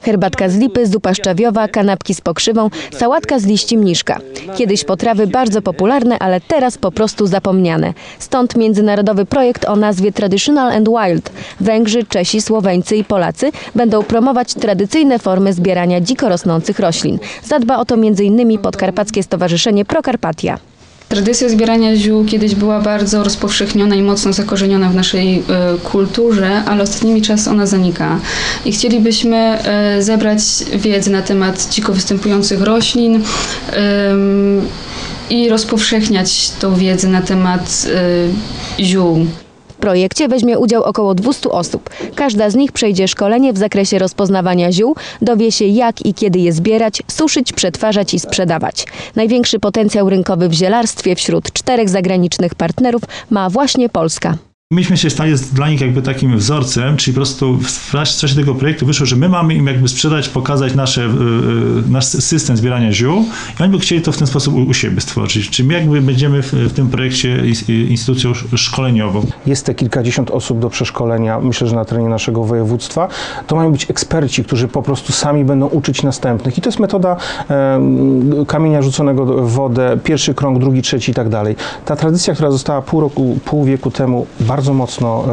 Herbatka z lipy, zupa szczawiowa, kanapki z pokrzywą, sałatka z liści mniszka. Kiedyś potrawy bardzo popularne, ale teraz po prostu zapomniane. Stąd międzynarodowy projekt o nazwie Traditional and Wild. Węgrzy, Czesi, Słoweńcy i Polacy będą promować tradycyjne formy zbierania dziko rosnących roślin. Zadba o to m.in. Podkarpackie Stowarzyszenie Prokarpatia. Tradycja zbierania ziół kiedyś była bardzo rozpowszechniona i mocno zakorzeniona w naszej e, kulturze, ale ostatnimi czasy ona zanika. I chcielibyśmy e, zebrać wiedzę na temat dziko występujących roślin i rozpowszechniać tą wiedzę na temat e, ziół. Projekcie weźmie udział około 200 osób. Każda z nich przejdzie szkolenie w zakresie rozpoznawania ziół, dowie się jak i kiedy je zbierać, suszyć, przetwarzać i sprzedawać. Największy potencjał rynkowy w zielarstwie wśród czterech zagranicznych partnerów ma właśnie Polska. Myśmy się stali dla nich jakby takim wzorcem, czyli po prostu w czasie tego projektu wyszło, że my mamy im jakby sprzedać, pokazać nasze, y, y, nasz system zbierania ziół i oni by chcieli to w ten sposób u, siebie stworzyć. Czyli my jakby będziemy w, tym projekcie ins- instytucją sz- szkoleniową. Jest te kilkadziesiąt osób do przeszkolenia, myślę, że na terenie naszego województwa. To mają być eksperci, którzy po prostu sami będą uczyć następnych. I to jest metoda em, kamienia rzuconego w wodę, pierwszy krąg, drugi, trzeci i tak dalej. Ta tradycja, która została pół roku, pół wieku temu bardzo mocno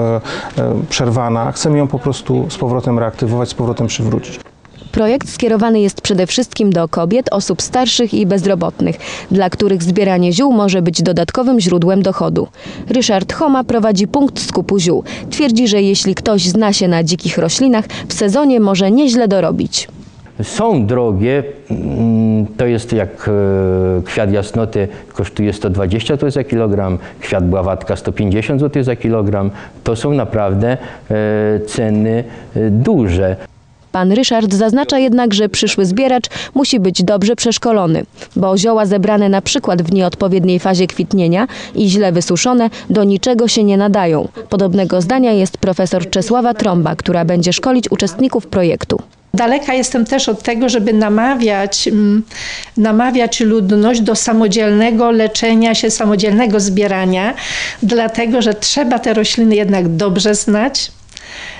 e, e, przerwana, chcemy ją po prostu z powrotem reaktywować, z powrotem przywrócić. Projekt skierowany jest przede wszystkim do kobiet, osób starszych i bezrobotnych, dla których zbieranie ziół może być dodatkowym źródłem dochodu. Ryszard Homa prowadzi punkt skupu ziół. Twierdzi, że jeśli ktoś zna się na dzikich roślinach, w sezonie może nieźle dorobić. Są drogie, mm, to jest jak e, kwiat jasnoty kosztuje 120 zł za kilogram, kwiat bławatka 150 zł za kilogram. To są naprawdę e, ceny e, duże. Pan Ryszard zaznacza jednak, że przyszły zbieracz musi być dobrze przeszkolony, bo zioła zebrane na przykład w nieodpowiedniej fazie kwitnienia i źle wysuszone do niczego się nie nadają. Podobnego zdania jest profesor Czesława Trąba, która będzie szkolić uczestników projektu. Daleka jestem też od tego, żeby namawiać, mm, namawiać ludność do samodzielnego leczenia się, samodzielnego zbierania, dlatego że trzeba te rośliny jednak dobrze znać.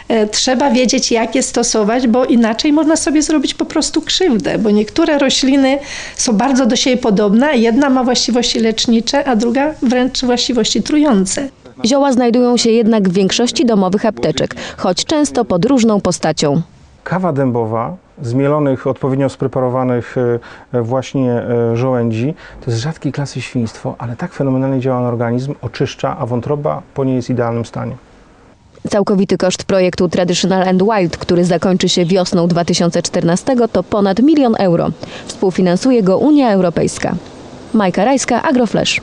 E, Trzeba wiedzieć, jak je stosować, bo inaczej można sobie zrobić po prostu krzywdę, bo niektóre rośliny są bardzo do siebie podobne. Jedna ma właściwości lecznicze, a druga wręcz właściwości trujące. Zioła znajdują się jednak w większości domowych apteczek, choć często pod różną postacią. Kawa dębowa z mielonych, odpowiednio spreparowanych e, właśnie e, żołędzi to jest rzadkiej klasy świństwo, ale tak fenomenalnie działa na organizm, oczyszcza, a wątroba po niej jest w idealnym stanie. Całkowity koszt projektu Traditional and Wild, który zakończy się wiosną 2014, to ponad milion euro. Współfinansuje go Unia Europejska. Majka Rajska, Agroflash.